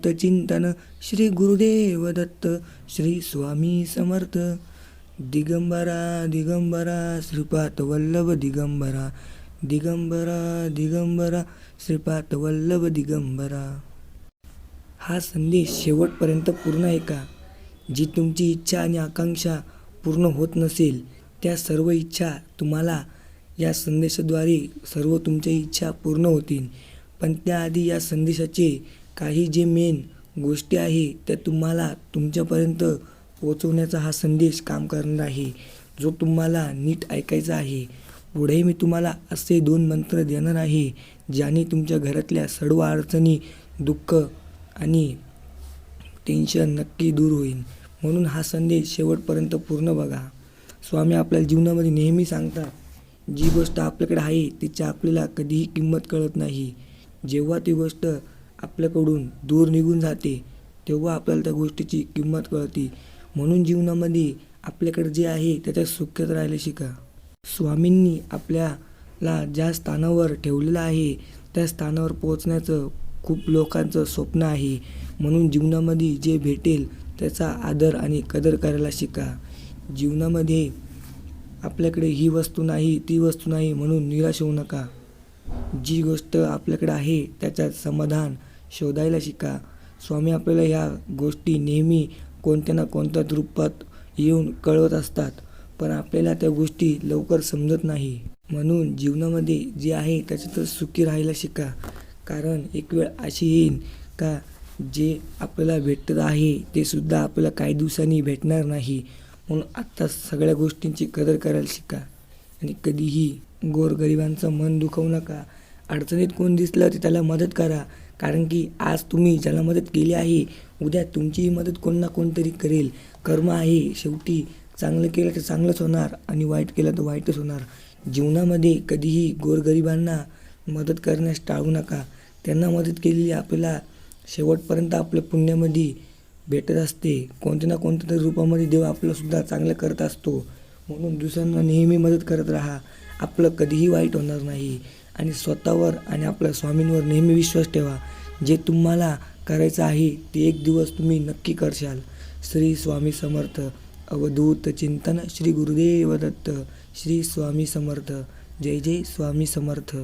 अवधूत चिंतन श्री गुरुदेव दत्त श्री स्वामी समर्थ। दिगंबरा दिगंबरा श्रीपात वल्लभ दिगंबरा। दिगंबरा दिगंबरा श्रीपात वल्लभ दिगंबरा। हा संदेश शेवटपर्यंत पूर्ण ऐका जी तुमची इच्छा आणि आकांक्षा पूर्ण होत नसेल त्या सर्व इच्छा तुम्हाला या संदेशाद्वारे सर्व तुमच्या इच्छा पूर्ण होतील. पण त्याआधी या संदेशाचे काही जे मेन गोष्टी आहे त्या तुम्हाला तुमच्यापर्यंत पोचवण्याचा हा संदेश काम करणार आहे. जो तुम्हाला नीट ऐकायचा आहे. पुढे मी तुम्हाला असे दोन मंत्र देणार आहे ज्याने तुमच्या घरातल्या सर्व अडचणी दुःख आणि टेन्शन नक्की दूर होईल. म्हणून हा संदेश शेवटपर्यंत पूर्ण बघा. स्वामी आपल्या जीवनामध्ये नेहमी सांगतात जी गोष्ट आपल्याकडे आहे तिची आपल्याला कधीही किंमत कळत नाही. जेव्हा ती गोष्ट आपल्याकडून दूर निघून जाते तेव्हा आपल्याला त्या गोष्टीची किंमत कळते. म्हणून जीवनामध्ये आपल्याकडे जे आहे त्याच्या सुख्यात राहायला शिका. स्वामींनी आपल्याला ज्या स्थानावर ठेवलेलं आहे त्या स्थानावर पोहोचण्याचं खूप लोकांचं स्वप्न आहे. म्हणून जीवनामध्ये जे भेटेल त्याचा आदर आणि कदर करायला शिका. जीवनामध्ये आपल्याकडे ही वस्तू नाही ती वस्तू नाही म्हणून निराश होऊ नका. जी गोष्ट आपल्याकडे आहे त्याच्यात समाधान शोधायला शिका. स्वामी आपल्याला ह्या गोष्टी नेहमी कोणत्या ना कोणत्या रूपात येऊन कळवत असतात पण आपल्याला त्या गोष्टी लवकर समजत नाही. म्हणून जीवनामध्ये जे आहे त्याच्यातच सुखी राहायला शिका. कारण एक वेळ अशी येईल का जे आपल्याला भेटत आहे ते सुद्धा आपल्याला काही दिवसांनी भेटणार नाही. म्हणून आत्ता सगळ्या गोष्टींची कदर करायला शिका. आणि कधीही गोरगरिबांचं मन दुखवू नका. अडचणीत कोण दिसलं तर त्याला मदत करा. कारण की आज तुम्ही ज्याला मदत केली आहे उद्या तुमचीही मदत कोण ना कोणतरी करेल. कर्म आहे शेवटी चांगलं केलं तर चांगलंच होणार आणि वाईट केलं तर वाईटच होणार. जीवनामध्ये कधीही गोरगरिबांना मदत करण्यास टाळू नका. त्यांना मदत केलेली आपल्याला शेवटपर्यंत आपल्या पुण्यामध्ये भेटत असते. कोणत्या ना कोणत्या तरी रूपामध्ये देव आपलंसुद्धा चांगलं करत असतो. म्हणून दुसऱ्यांना नेहमी मदत करत राहा. आपलं कधीही वाईट होणार नाही. आणि स्वतःवर आणि आपल्या स्वामींवर नेहमी विश्वास ठेवा. जे तुम्हाला करायचं आहे ते एक दिवस तुम्ही नक्की करशाल. श्री स्वामी समर्थ. अवधूत चिंतन श्री गुरुदेव दत्त. श्री स्वामी समर्थ. जय जय स्वामी समर्थ.